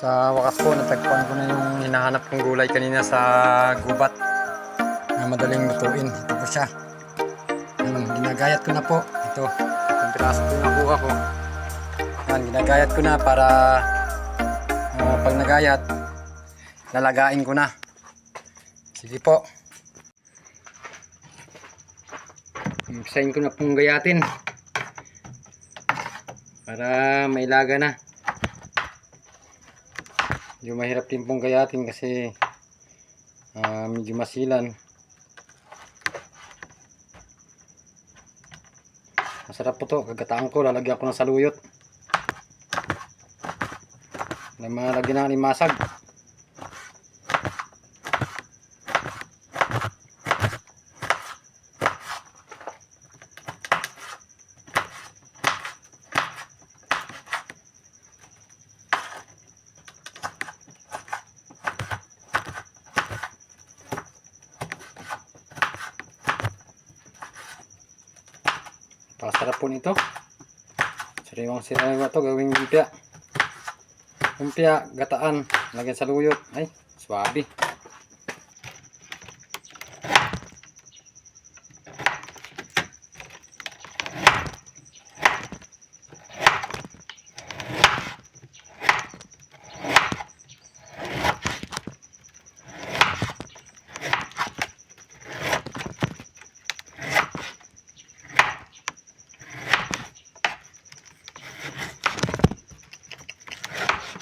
Sa wakas po, natagpuan ko na yung hinahanap kong gulay kanina sa gubat na madaling lutuin. Ito po siya. Yan, ginagayat ko na po. Ito, itong piraso po nakuha ko. Yan, ginagayat ko na para ah, pag nagayat, lalagain ko na. Sige po. Umpisahin ko na pong gayatin. Para mailaga na. Medyo mahirap din pong gayatin kasi ah, medyo masilan. Masarap po to. Kagataan ko. Lalagyan ko ng saluyot. Na malagyan na limasag. Pasarap po nito. Sariwang sariwa to gawing lumpia. Lumpia, gataan, lagyan sa luyot. Ay, swabe.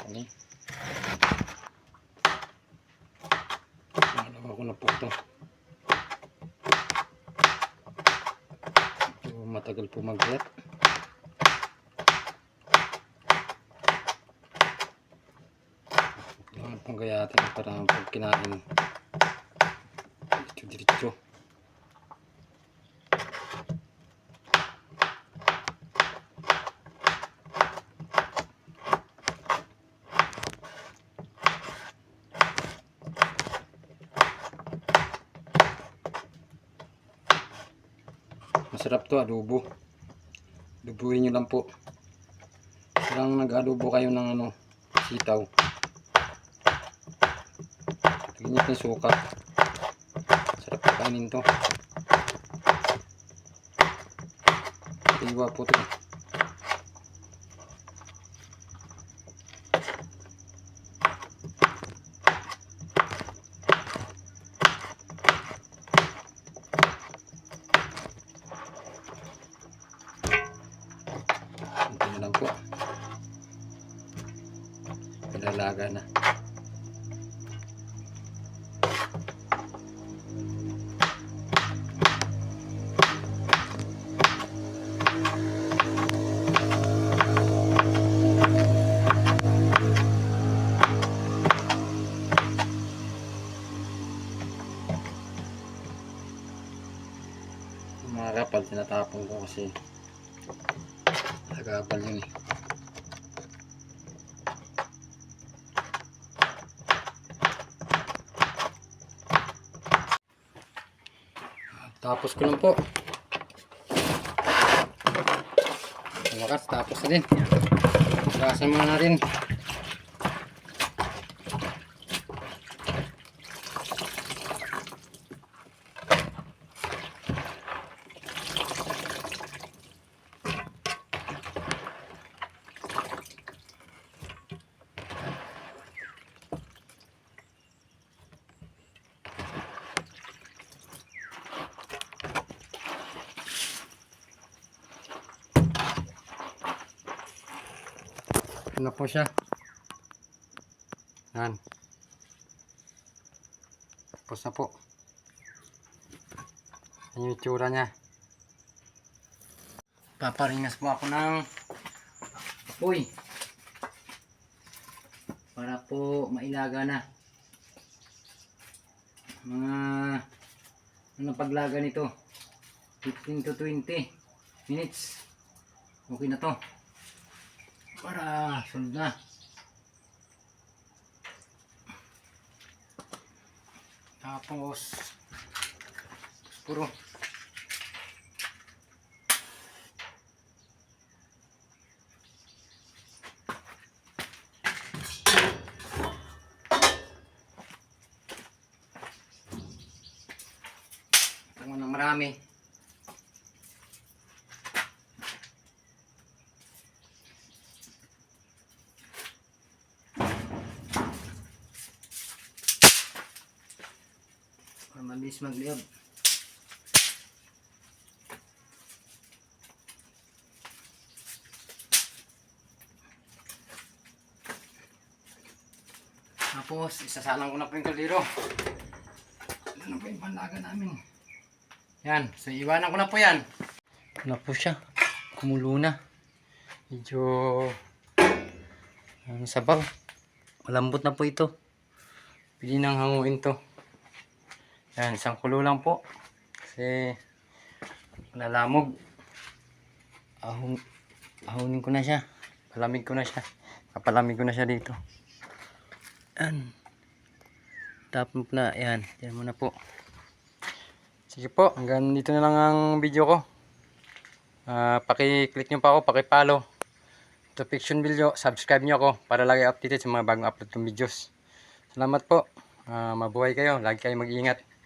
Ano? Nalawa ko na po ito. Ito matagal po mag-get. Kailangan pong gayatin para pag kinain. Diretso Masarap to adobo. Adobuhin nyo lang po. Parang nag-adobo kayo ng ano, sitaw. Nyo yung suka. Sarap kainin to. Iwa po to. Ilalaga na. Mga kapal, tinatapon ko kasi Nagabal yun eh. Tapos ko lang po. Ang wakas, tapos na din. Gasan muna natin. Ano po siya? Yan. Tapos na po. Yan yung itsura niya. Paparingas po ako ng apoy. Para po mailaga na. Mga ano paglaga nito? 15 to 20 minutes. Okay na to para solda. Tapos puro Ito mo ng marami. Para mabilis magliyab. Tapos, isasalang ko na po yung kaldero. Ano po yung panlaga namin? Yan, so iwanan ko na po yan. Ano po siya? Kumulo na. Medyo... Ang sabaw. Malambot na po ito. Pili nang hanguin to. Yan, isang kulo lang po. Kasi... Nalamog. Ahon, ahonin ko na siya. Palamig ko na siya. Kapalamig ko na siya dito. Yan. Tapon po na. Yan. Yan muna po. Sige po. Hanggang dito na lang ang video ko. Ah, paki-click nyo pa ako. Paki-follow. To Fiction Video. Subscribe nyo ako para lagi updated sa mga bagong upload kong videos. Salamat po. Ah, mabuhay kayo. Lagi kayo mag-iingat.